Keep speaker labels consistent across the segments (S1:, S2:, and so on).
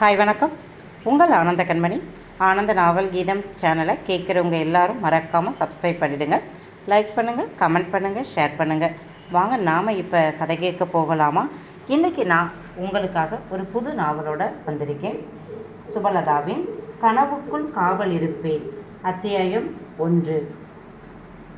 S1: Hi வணக்கம். உங்கள் ஆனந்த கண்மணி. ஆனந்த நாவல் கீதம் சேனலை கேட்குறவங்க எல்லாரும் மறக்காமல் சப்ஸ்கிரைப் பண்ணிவிடுங்க லைக் பண்ணுங்கள் கமெண்ட் பண்ணுங்கள் ஷேர் பண்ணுங்கள் வாங்க நாம் இப்போ கதை கேட்க போகலாமா? இன்றைக்கி நான் உங்களுக்காக ஒரு புது நாவலோட வந்திருக்கேன். சுபலதாவின் கனவுக்குள் காவல் இருப்பேன். அத்தியாயம் ஒன்று.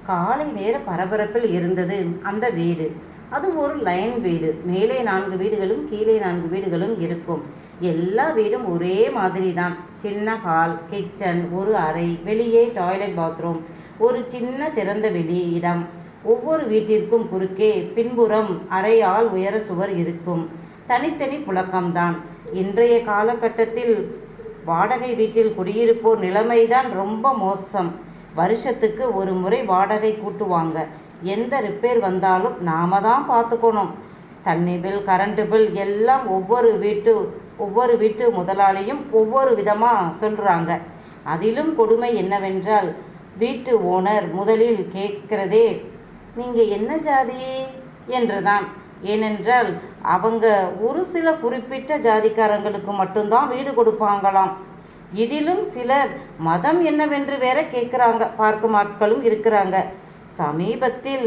S1: காலை நேர பரபரப்பில் இருந்தது. அந்த வீடு. அது ஒரு லைன் வீடு. மேலே நான்கு வீடுகளும் கீழே நான்கு வீடுகளும் இருக்கும். எல்லா வீடும் ஒரே மாதிரி தான் சின்ன ஹால் கிச்சன் ஒரு அறை வெளியே டாய்லெட் பாத்ரூம் ஒரு சின்ன திறந்த வெளி இடம். ஒவ்வொரு வீட்டிற்கும் குறுக்கே பின்புறம் அறையால் உயர சுவர் இருக்கும். தனித்தனி புழக்கம்தான். இன்றைய காலகட்டத்தில் வாடகை வீட்டில் குடியிருப்போர் நிலைமைதான் ரொம்ப மோசம். வருஷத்துக்கு ஒரு முறை வாடகை கூட்டுவாங்க. எந்த ரிப்பேர் வந்தாலும் நாம தான் பார்த்துக்கணும். தண்ணி பில் கரண்ட்டு பில் எல்லாம் ஒவ்வொரு வீட்டு ஒவ்வொரு வீட்டு முதலாளியும் ஒவ்வொரு விதமாக சொல்கிறாங்க அதிலும் கொடுமை என்னவென்றால் வீட்டு ஓனர் முதலில் கேட்கிறதே நீங்கள் என்ன ஜாதி? என்றுதான். ஏனென்றால் அவங்க ஒரு சில குறிப்பிட்ட ஜாதிக்காரங்களுக்கு மட்டும்தான் வீடு கொடுப்பாங்களாம். இதிலும் சிலர் மதம் என்னவென்று வேற கேட்குறாங்க பார்க்கும் ஆட்களும் இருக்கிறாங்க. சமீபத்தில்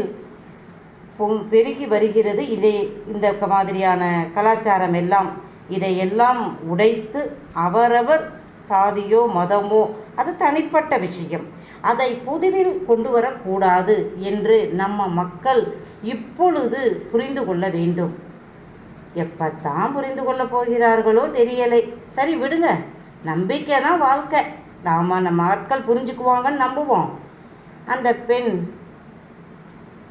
S1: பெருகி வருகிறது இதே இந்த மாதிரியான கலாச்சாரம் எல்லாம். இதையெல்லாம் உடைத்து அவரவர் சாதியோ மதமோ அது தனிப்பட்ட விஷயம். அதை புதுவில் கொண்டு வரக்கூடாது என்று நம்ம மக்கள் இப்பொழுது புரிந்து கொள்ள வேண்டும். எப்பத்தான் புரிந்து கொள்ளப் போகிறார்களோ தெரியலை. சரி விடுங்க. நம்பிக்கை தான் வாழ்க்கை. நாம் நம்ம ஆட்கள் புரிஞ்சுக்குவாங்கன்னு நம்புவோம். அந்த பெண்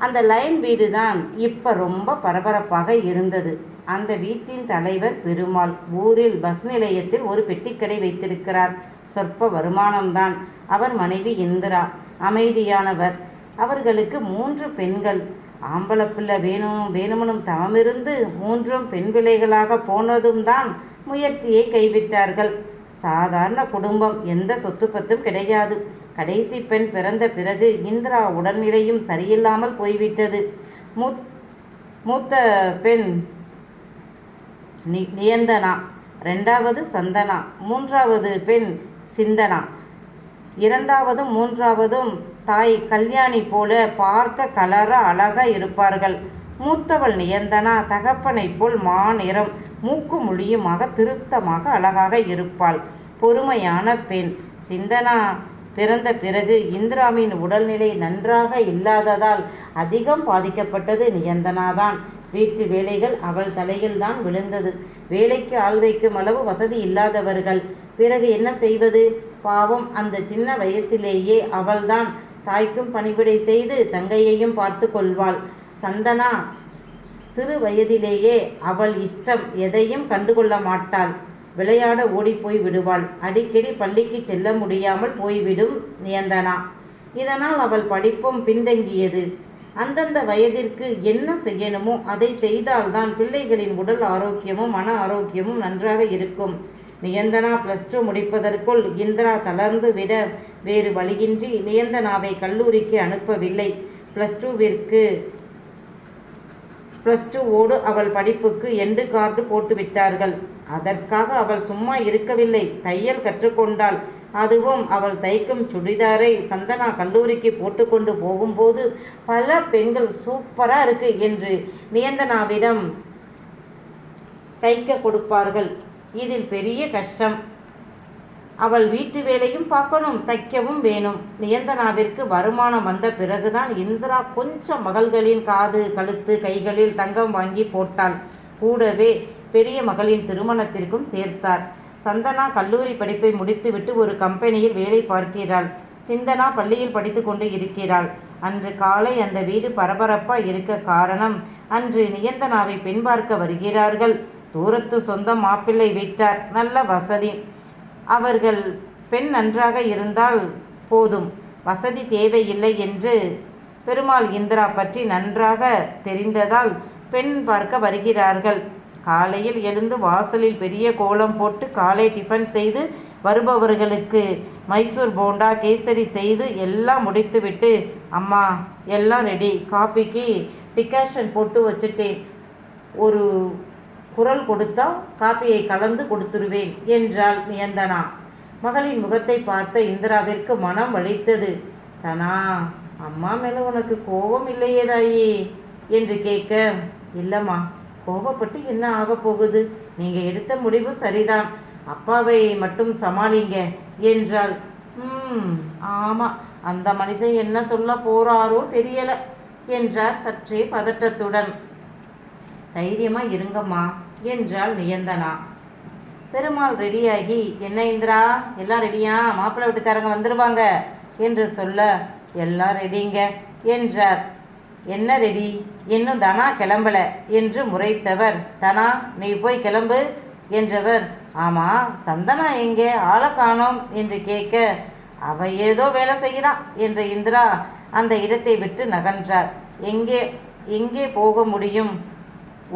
S1: அந்த லைன் வீடு தான் இப்போ ரொம்ப பரபரப்பாக இருந்தது. அந்த வீட்டின் தலைவர் பெருமாள் ஊரில் பஸ் நிலையத்தில் ஒரு பெட்டிக்கடை வைத்திருக்கிறார். சொற்ப வருமானம்தான். அவர் மனைவி இந்திரா அமைதியானவர். அவர்களுக்கு மூன்று பெண்கள். ஆம்பளப்பிள்ளை வேணும் வேணுமனும் தவமிருந்து மூன்றும் பெண் பிள்ளைகளாக போனதும் தான் முயற்சியை கைவிட்டார்கள். சாதாரண குடும்பம் எந்த சொத்து பத்தும் கிடையாது. கடைசி பெண் பிறந்த பிறகு இந்திரா உடல்நிலையும் சரியில்லாமல் போய்விட்டது. மூத் மூத்த பெண் நி நியந்தனா. ரெண்டாவது சந்தனா. மூன்றாவது பெண் சிந்தனா. இரண்டாவதும் மூன்றாவதும் தாய் கல்யாணி போல பார்க்க கலர அழக இருப்பார்கள். மூத்தவள் நியந்தனா தகப்பனைப் போல் மாநிறம் மூக்கு மொழியுமாக திருத்தமாக அழகாக இருப்பாள். பொறுமையான பெண். சிந்தனா பிறந்த பிறகு இந்திராவின் உடல்நிலை நன்றாக இல்லாததால் அதிகம் பாதிக்கப்பட்டது நியந்தனாதான். வீட்டு வேலைகள் அவள் தலையில்தான் விழுந்தது. வேலைக்கு ஆள் வைக்கும் அளவு வசதி இல்லாதவர்கள். பிறகு என்ன செய்வது? பாவம் அந்த சின்ன வயசிலேயே அவள்தான் தாய்க்கும் பணிவிடை செய்து தங்கையையும் பார்த்து கொள்வாள். சந்தனா சிறு வயதிலேயே அவள் இஷ்டம் எதையும் கண்டுகொள்ள மாட்டாள். விளையாட ஓடிப்போய் விடுவாள். அடிக்கடி பள்ளிக்கு செல்ல முடியாமல் போய்விடும் நியந்தனா. இதனால் அவள் படிப்பும் பின்தங்கியது. அந்தந்த வயதிற்கு என்ன செய்யணுமோ அதை செய்தால்தான் பிள்ளைகளின் உடல் ஆரோக்கியமும் மன ஆரோக்கியமும் நன்றாக இருக்கும். நியந்தனா ப்ளஸ் டூ முடிப்பதற்குள் இந்திரா தளர்ந்து விட வேறு வழியின்றி நியந்தனாவை கல்லூரிக்கு அனுப்பவில்லை. ப்ளஸ் டூவிற்கு ப்ளஸ் டூவோடு அவள் படிப்புக்கு எண்டு கார்டு போட்டுவிட்டார்கள். அதற்காக அவள் சும்மா இருக்கவில்லை. தையல் கற்றுக்கொண்டாள். அதுவும் அவள் தைக்கும் சுடிதாரை சந்தனா கல்லூரிக்கு போட்டுக்கொண்டு போகும்போது பல பெண்கள் சூப்பராக இருக்கு என்று நியந்தனாவிடம் தைக்க கொடுப்பார்கள். இதில் பெரிய கஷ்டம். அவள் வீட்டு வேலையும் பார்க்கணும் தைக்கவும் வேணும். நியந்தனாவிற்கு வருமானம் வந்த பிறகுதான் இந்திரா கொஞ்சம் மகள்களின் காது கழுத்து கைகளில் தங்கம் வாங்கி போட்டாள். கூடவே பெரிய மகளின் திருமணத்திற்கும் சேர்த்தார். சந்தனா கல்லூரி படிப்பை முடித்துவிட்டு ஒரு கம்பெனியில் வேலை பார்க்கிறாள். சிந்தனா பள்ளியில் படித்து கொண்டு இருக்கிறாள். அன்று காலை அந்த வீடு பரபரப்பாக இருக்க காரணம் அன்று நியந்தனாவை பெண் பார்க்க வருகிறார்கள். தூரத்து சொந்தம் மாப்பிள்ளை விட்டார் நல்ல வசதி. அவர்கள் பெண் நன்றாக இருந்தால் போதும். வசதி தேவையில்லை என்று பெருமாள் இந்திரா பற்றி நன்றாக தெரிந்ததால் பெண் பார்க்க வருகிறார்கள். காலையில் எழுந்து வாசலில் பெரிய கோலம் போட்டு காலை டிஃபன் செய்து வருபவர்களுக்கு மைசூர் போண்டா கேசரி செய்து எல்லாம் முடித்துவிட்டு அம்மா எல்லாம் ரெடி காஃபிக்கு டிகாஷன் போட்டு வச்சுட்டேன். ஒரு குரல் கொடுத்தா காப்பியை கலந்து கொடுத்துருவேன் என்றாள் நியந்தனா. மகளின் முகத்தை பார்த்த இந்திராவிற்கு மனம் வலித்தது. தனா அம்மா மேலே உனக்கு கோபம் இல்லையே தாயி என்று கேட்க இல்லைம்மா கோபப்பட்டு என்ன ஆக போகுது? நீங்க எடுத்த முடிவு சரிதான். அப்பாவை மட்டும் சமாளிங்க என்றாள். ம் ஆமா அந்த மனுஷன் என்ன சொல்ல போறாரோ தெரியல என்றார் சற்றே பதட்டத்துடன். தைரியமா இருங்கம்மா என்றாள் நியந்தனா பெருமாள் ரெடியாகி என்ன இந்திரா எல்லாம் ரெடியா? மாப்பிள்ளை வீட்டுக்காரங்க வந்துடுவாங்க என்று சொல்ல எல்லாம் ரெடிங்க என்றார். என்ன ரெடி? இன்னும் தனா கிளம்பல என்று முறைத்தவர். தனா நீ போய் கிளம்பு என்றவர். ஆமா சந்தனா எங்கே? ஆளை காணோம் என்று கேட்க அவ ஏதோ வேலை செய்கிறான் என்ற இந்திரா அந்த இடத்தை விட்டு நகன்றார். எங்கே எங்கே போக முடியும்?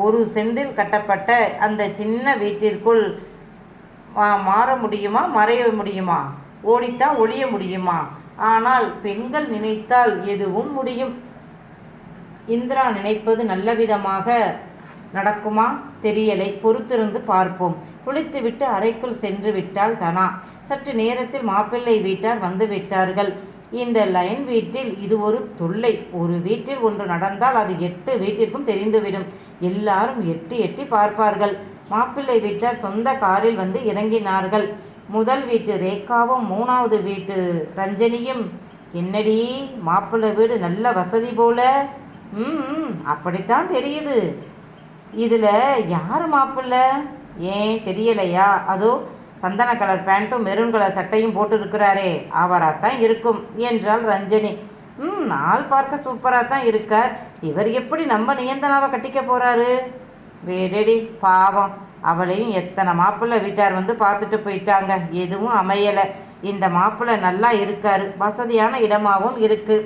S1: ஒரு சென்டில் கட்டப்பட்ட அந்த சின்ன வீட்டிற்குள் மாற முடியுமா? மறைய முடியுமா? ஓடித்தான் ஒழிய முடியுமா? ஆனால் பெண்கள் நினைத்தால் எதுவும் முடியும். இந்திரா நினைப்பது நல்ல விதமாக நடக்குமா? தெரியலை. பொறுத்திருந்து பார்ப்போம். குளித்துவிட்டு அறைக்குள் சென்று விட்டால் தனா. சற்று நேரத்தில் மாப்பிள்ளை வீட்டார் வந்து விட்டார்கள். இந்த லைன் வீட்டில் இது ஒரு தொல்லை. ஒரு வீட்டில் ஒன்று நடந்தால் அது எட்டு வீட்டிற்கும் தெரிந்துவிடும். எல்லாரும் எட்டி எட்டி பார்ப்பார்கள். மாப்பிள்ளை வீட்டார் சொந்த காரில் வந்து இறங்கினார்கள். முதல் வீட்டு ரேகாவும் மூணாவது வீட்டு ரஞ்சனியும் என்னடி மாப்பிள்ளை வீடு நல்ல வசதி போல. ம் அப்படித்தான் தெரியுது. இதில் யார் மாப்பிள்ளை? ஏன் தெரியலையா? அதோ சந்தன கலர் பேண்ட்டும் மெரூன் கலர் சட்டையும் போட்டு இருக்கிறாரே தான் இருக்கும் என்றாள் ரஞ்சனி. ம் ஆள் பார்க்க சூப்பராக தான் இருக்கார். இவர் எப்படி நம்ம நியந்தனாவை கட்டிக்க போகிறாரு வேடடி பாவம். அவளையும் எத்தனை மாப்பிள்ளை வீட்டார் வந்து பார்த்துட்டு போயிட்டாங்க. எதுவும் அமையலை. இந்த மாப்பிள்ளை நல்லா இருக்காரு. வசதியான இடமாவும் இருக்குது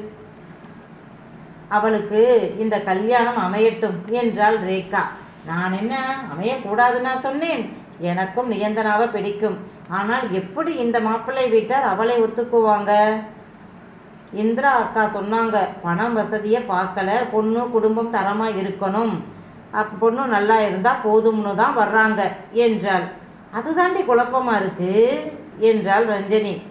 S1: அவளுக்கு இந்த கல்யாணம் அமையட்டும் என்றாள் ரேகா. நான் என்ன அமையக்கூடாதுன்னா சொன்னேன். எனக்கும் நியந்தனாவை பிடிக்கும். ஆனால் எப்படி இந்த மாப்பிள்ளை வீட்டார் அவளை ஒத்துக்குவாங்க? இந்திரா அக்கா சொன்னாங்க பணம் வசதியை பார்க்கல. பொண்ணு குடும்பம் தரமாக இருக்கணும். அப் பொண்ணு நல்லா இருந்தால் போதும்னு தான் வர்றாங்க என்றாள். அதுதாண்டி குழப்பமா இருக்கு? என்றாள் ரஞ்சனி.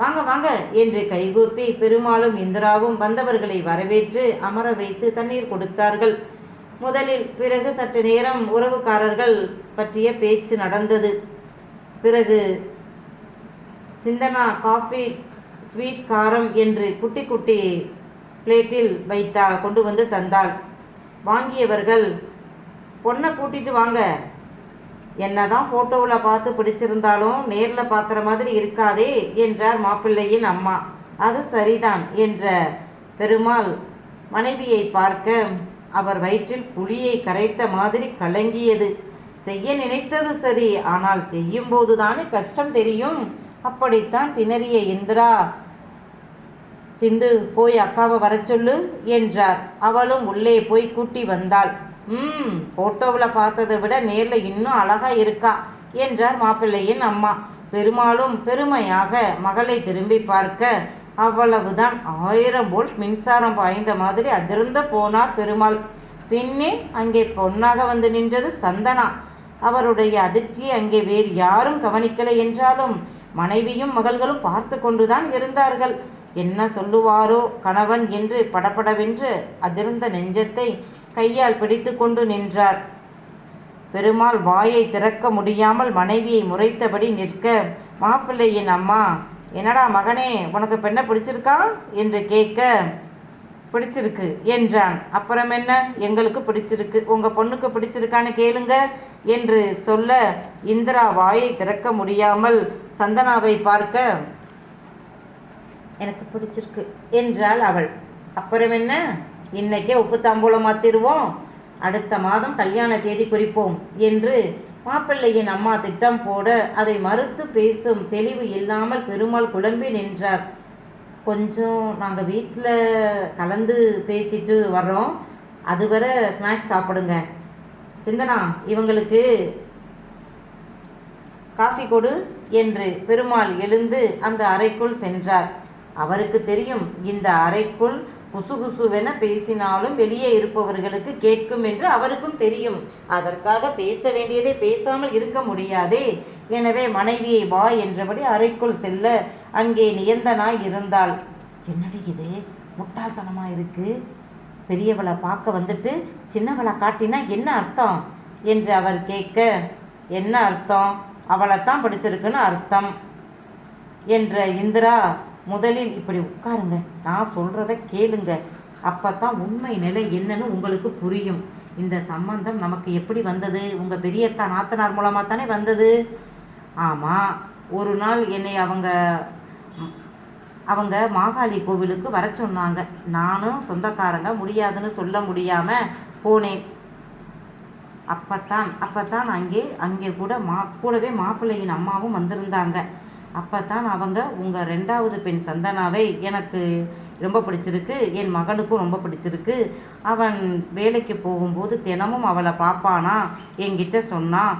S1: வாங்க வாங்க. என்று கைகூப்பி பெருமாளும் இந்திராவும் வந்தவர்களை வரவேற்று அமர வைத்து தண்ணீர் கொடுத்தார்கள். முதலில் பிறகு சற்று நேரம் உறவுக்காரர்கள் பற்றிய பேச்சு நடந்தது. பிறகு சிந்தனா காஃபி ஸ்வீட் காரம் என்று குட்டி குட்டி பிளேட்டில் வைத்தா கொண்டு வந்து தந்தாள். வாங்கியவர்கள் பொண்ணை கூட்டிட்டு வாங்க. என்னதான் ஃபோட்டோவில் பார்த்து பிடிச்சிருந்தாலும் நேரில் பார்க்குற மாதிரி இருக்காதே என்றார் மாப்பிள்ளையின் அம்மா. அது சரிதான் என்ற பெருமாள் மனைவியை பார்க்க அவர் வயிற்றில் புளியை கரைத்த மாதிரி கலங்கியது. செய்ய நினைத்தது சரி ஆனால் செய்யும்போது தானே கஷ்டம் தெரியும். அப்படித்தான் திணறிய இந்திரா சிந்து போய் அக்காவை வர சொல்லு என்றார். அவளும் உள்ளே போய் கூட்டி வந்தாள். ம் ஃபோட்டோவில் பார்த்ததை விட நேரில் இன்னும் அழகாக இருக்கா என்றார் மாப்பிள்ளையின் அம்மா. பெருமாளும் பெருமையாக மகளை திரும்பி பார்க்க அவ்வளவுதான். ஆயிரம் போல்ட் மின்சாரம் பாய்ந்த மாதிரி அதிர்ந்து போனார் பெருமாள். பின்னே அங்கே பொன்னாக வந்து நின்றது சந்தனா. அவருடைய அதிர்ச்சியை அங்கே வேறு யாரும் கவனிக்கலை என்றாலும் மனைவியும் மகள்களும் பார்த்து கொண்டுதான் இருந்தார்கள். என்ன சொல்லுவாரோ கணவன் என்று படபடவென்று அதிர்ந்த நெஞ்சத்தை கையால் பிடித்து கொண்டு நின்றார். பெருமாள் வாயை திறக்க முடியாமல் மனைவியை முறைத்தபடி நிற்க மாப்பிள்ளையின் அம்மா என்னடா மகனே உனக்கு பெண்ணை பிடிச்சிருக்கா? என்று கேட்க பிடிச்சிருக்கு என்றான். அப்புறம் என்ன? எங்களுக்கு பிடிச்சிருக்கு. உங்கள் பொண்ணுக்கு பிடிச்சிருக்கான்னு கேளுங்க என்று சொல்ல இந்திரா வாயை திறக்க முடியாமல் சந்தனாவை பார்க்க எனக்கு பிடிச்சிருக்கு என்றாள் அவள். அப்புறம் என்ன? இன்னைக்கே உப்பு தாம்பூலம் மாத்திருவோம் அடுத்த மாதம் கல்யாண தேதி குறிப்போம் என்று மாப்பிள்ளையின் அம்மா திட்டம் போட அதை மறுத்து பேசும் தெளிவு இல்லாமல் பெருமாள் குழம்பி நின்றார். கொஞ்சம் நாங்கள் வீட்டில் கலந்து பேசிட்டு வர்றோம். அதுவரை ஸ்நாக்ஸ் சாப்பிடுங்க. சிந்தனா இவங்களுக்கு காஃபி கொடு என்று பெருமாள் எழுந்து அந்த அறைக்குள் சென்றார். அவருக்கு தெரியும் இந்த அறைக்குள் குசு குசுவென பேசினாலும் வெளியே இருப்பவர்களுக்கு கேட்கும் என்று அவருக்கும் தெரியும். அதற்காக பேச வேண்டியதை பேசாமல் இருக்க முடியாதே. எனவே மனைவியை வா என்றபடி அறைக்குள் செல்ல அங்கே நியந்தனாய் இருந்தாள். என்னடி இது? முட்டாள்தனமாக இருக்கு? பெரியவளை பார்க்க வந்துட்டு சின்னவளை காட்டினா என்ன அர்த்தம்? என்று அவர் கேட்க என்ன அர்த்தம்? அவளைத்தான் படிச்சிருக்குன்னு அர்த்தம். என்ற இந்திரா முதலில் இப்படி உட்காருங்க. நான் சொல்கிறத கேளுங்க. அப்போ தான் உண்மை நிலை என்னன்னு உங்களுக்கு புரியும். இந்த சம்பந்தம் நமக்கு எப்படி வந்தது? உங்கள் பெரியக்கா நாத்தனார் மூலமாக தானே வந்தது? ஆமாம் ஒரு நாள் என்னை அவங்க அவங்க மாகாளி கோவிலுக்கு வர சொன்னாங்க. நானும் சொந்தக்காரங்க முடியாதுன்னு சொல்ல முடியாமல் போனேன். அப்பத்தான் அப்பத்தான் அங்கே அங்கே கூட மா கூடவே மாப்பிள்ளையின் அம்மாவும் வந்திருந்தாங்க. அப்பத்தான் அவங்க உங்கள் ரெண்டாவது பெண் சந்தனாவை எனக்கு ரொம்ப பிடிச்சிருக்கு என் மகனுக்கும் ரொம்ப பிடிச்சிருக்கு. அவன் வேலைக்கு போகும்போது தினமும் அவளை பார்ப்பானா? என்கிட்ட சொன்னான்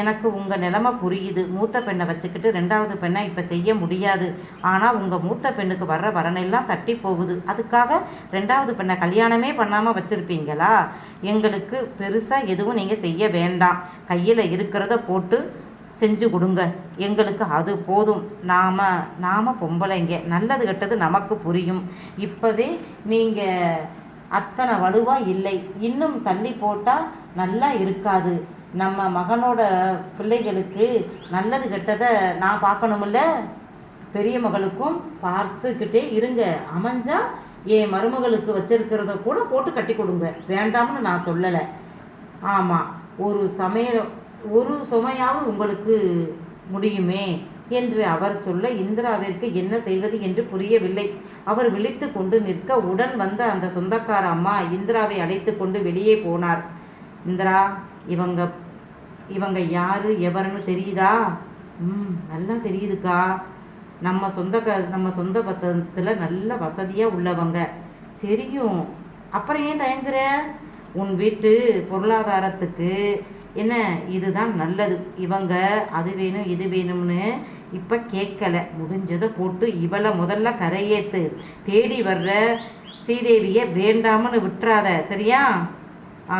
S1: எனக்கு உங்கள் நிலமை புரியுது. மூத்த பெண்ணை வச்சுக்கிட்டு ரெண்டாவது பெண்ணை இப்போ செய்ய முடியாது. ஆனால் உங்கள் மூத்த பெண்ணுக்கு வர்ற வரனெல்லாம் தட்டி போகுது. அதுக்காக ரெண்டாவது பெண்ணை கல்யாணமே பண்ணாமல் வச்சுருப்பீங்களா? எங்களுக்கு பெருசாக எதுவும் நீங்கள் செய்ய வேண்டாம். கையில் இருக்கிறத போட்டு செஞ்சு கொடுங்க. எங்களுக்கு அது போதும். நாம் நாம் பொம்பளைங்க. நல்லது கெட்டது நமக்கு புரியும். இப்போவே நீங்கள் அத்தனை வலுவாக இல்லை. இன்னும் தள்ளி போட்டால் நல்லா இருக்காது. நம்ம மகனோட பிள்ளைகளுக்கு நல்லது கெட்டதை நான் பார்க்கணுமில்ல பெரிய மகளுக்கும் பார்த்துக்கிட்டே இருங்க. அமைஞ்சா என் மருமகளுக்கு வச்சிருக்கிறத கூட போட்டு கட்டி கொடுங்க. வேண்டாம்னு நான் சொல்லலை. ஆமாம் ஒரு சமையல் ஒரு சுமையாவது உங்களுக்கு முடியுமே என்று அவர் சொல்ல இந்திராவிற்கு என்ன செய்வது என்று புரியவில்லை. அவர் விழித்து கொண்டு நிற்க உடன் வந்த அந்த சொந்தக்கார அம்மா இந்திராவை அழைத்து கொண்டு வெளியே போனார். இந்திரா இவங்க இவங்க யாரு எவருன்னு தெரியுதா? ம் நல்லா தெரியுதுக்கா. நம்ம சொந்த க நம்ம சொந்த பத்தத்தில் நல்ல வசதியாக உள்ளவங்க. தெரியும். அப்புறம் ஏன் தயங்குற உன் வீட்டு பொருளாதாரத்துக்கு என்ன இதுதான் நல்லது. இவங்க அது வேணும் இது வேணும்னு இப்போ கேட்கல. முடிஞ்சதை போட்டு இவளை முதல்ல கரையேற்று தேடி வர்ற ஸ்ரீதேவியை வேண்டாமன்னு விட்டுறாத சரியா?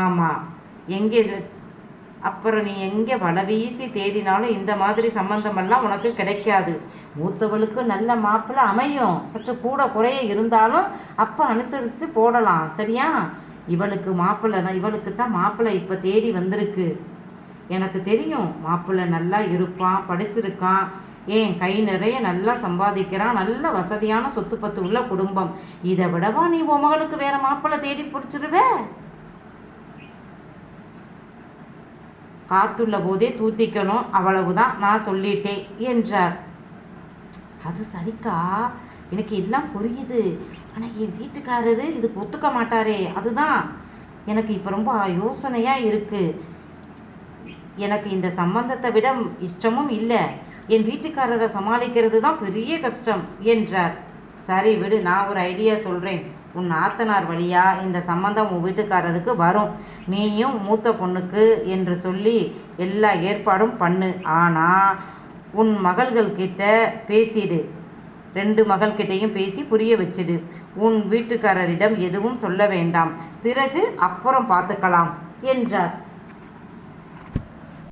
S1: ஆமாம் எங்கே அப்புறம் நீ எங்கே வலை வீசி தேடினாலும் இந்த மாதிரி சம்பந்தமெல்லாம் உனக்கு கிடைக்காது. மூத்தவளுக்கு நல்ல மாப்பிள்ளை அமையும். சற்று கூட குறைய இருந்தாலும் அப்போ அனுசரித்து போடலாம் சரியா? இவளுக்கு மாப்பிள்ளை தான். இவளுக்கு தான் மாப்பிள்ளை இப்போ தேடி வந்திருக்கு. எனக்கு தெரியும் மாப்பிள்ளை நல்லா இருப்பான் படிச்சிருக்கான். ஏன் கை நிறைய நல்லா சம்பாதிக்கிறான். நல்ல வசதியான சொத்து பத்து உள்ள குடும்பம். இதை விடவா நீ உன் மகளுக்கு வேற மாப்பிள்ளை தேடி பிடிச்சிருவே? காத்துள்ள போதே தூத்திக்கணும். அவ்வளவுதான் நான் சொல்லிட்டேன் என்றார். அது சரிக்கா. எனக்கு எல்லாம் புரியுது. ஆனால் என் வீட்டுக்காரரு இதுக்கு ஒத்துக்க மாட்டாரே. அதுதான் எனக்கு இப்போ ரொம்ப யோசனையாக இருக்குது எனக்கு இந்த சம்பந்தத்தை விட இஷ்டமும் இல்லை. என் வீட்டுக்காரரை சமாளிக்கிறது தான் பெரிய கஷ்டம் என்றார். சரி விடு நான் ஒரு ஐடியா சொல்கிறேன் உன் நாத்தனார் வழியாக இந்த சம்பந்தம் உன் வீட்டுக்காரருக்கு வரும். நீயும் மூத்த பொண்ணுக்கு என்று சொல்லி எல்லா ஏற்பாடும் பண்ணு. ஆனால் உன் மகள்கள் கிட்ட பேசிடு. ரெண்டு மகள்கிட்டையும் பேசி புரிய வச்சிடு. உன் வீட்டுக்காரரிடம் எதுவும் சொல்ல வேண்டாம். பிறகு அப்புறம் பார்த்துக்கலாம் என்றார்.